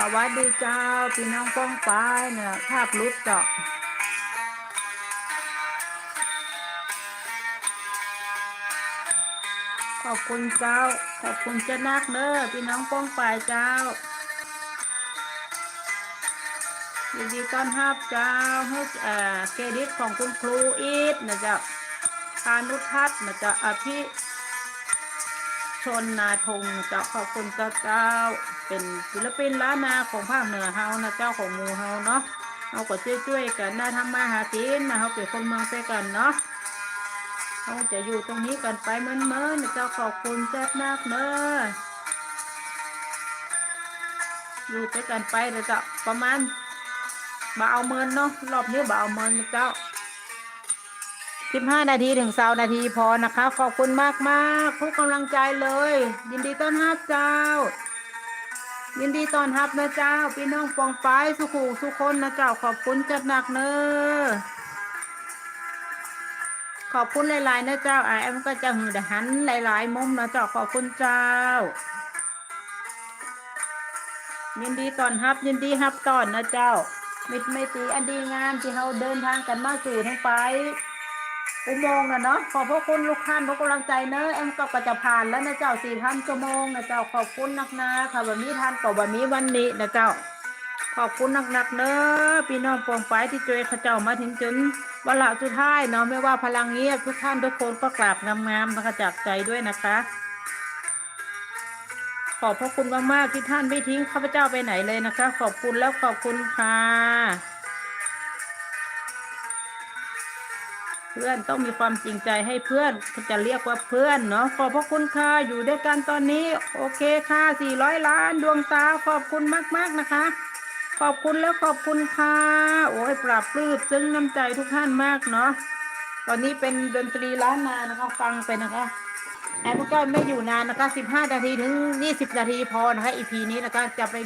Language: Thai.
สวัสดีเจ้าพี่น้องป้องปายเนี่ยภาพลุดเจาะขอบคุณเจ้า ขอบคุณเจ้านักเนอะพี่น้องป้องปายเจ้ายินดีต้อนรับเจ้าให้เอ่อเครดิตของคุณครูอีทนะเจ้าพานุทัศน์นะเจ้าอภิ นนาทงเจ้าขอบคุณเจ้าเจ้า เป็นศิลปินล้านนาของภาคเหนือเฮานะเจ้าของมูเฮาเนาะเราก็ช่วยๆกันนะทำมาหากินนะเขาเป็นคนเมืองไปกันเนาะเขาจะอยู่ตรงนี้กันไปเมื่อๆนะเจ้าขอบคุณเจ้านักเนอะอยู่ไปกันไปนะเจ้าประมาณบ่เอาเมินเนาะรอบนี้บ่เอาเมินนะเจ้า สิบห้านาทีถึงสานาทีพอนะคะ ขอบคุณมากมากๆทุกกำลังใจเลย ยินดีต้อนรับเจ้า ยินดีต้อนรับนะเจ้าพี่น้องปองปายสุขูสุคนนะเจ้าขอบคุณจัดหนักเนอขอบคุณหลายๆนะเจ้าไอแอมก็จะหือดหันหลายๆมุมนะเจ้าขอบคุณเจ้า ยินดีต้อนรับ ยินดีรับต้อนนะเจ้ามิตรไม่ตีอันดีงามที่เราเดินทางกันมาสู่ทั้งไป อุโมงค์นะเนาะขอบพระคุณลูกท่านทุกกำลังใจเนอะแอมก็จะผ่านแล้วนะเจ้าสี่พันชั่วโมงนะเจ้าขอบคุณนักนาค่ะวันนี้ท่านก็วันนี้วันนี้นะเจ้า ขอบคุณนักๆเนอะพี่น้องปองไปที่ช่วยข้าเจ้ามาถึงจนวันละสุดท้ายเนาะไม่ว่าพลังเงียบทุกท่านทุกคนก็กราบงามๆนะคะจากใจด้วยนะคะ ขอบพระคุณมากๆที่ท่านไม่ทิ้งข้าพเจ้าไปไหนเลยนะคะ ขอบคุณแล้วขอบคุณค่ะ พื่อนต้องมีความจริงใจให้เพื่อนจะเรียกว่าเพื่อนเนาะขอบพระคุณค่ะอยู่ด้วยกันตอนนี้ โอเคค่ะ400ล้านดวงตาขอบคุณมากๆนะคะ ขอบคุณแล้วขอบคุณค่ะ โอ้ยปรับปลื้มซึ้งน้ำใจทุกท่านมากเนาะตอนนี้เป็นดนตรีล้านนานะคะฟังไปนะคะแอมก็ไม่อยู่นานนะคะ 15 นาทีถึง 20 นาทีพอนะคะอีพีนี้นะคะจะไป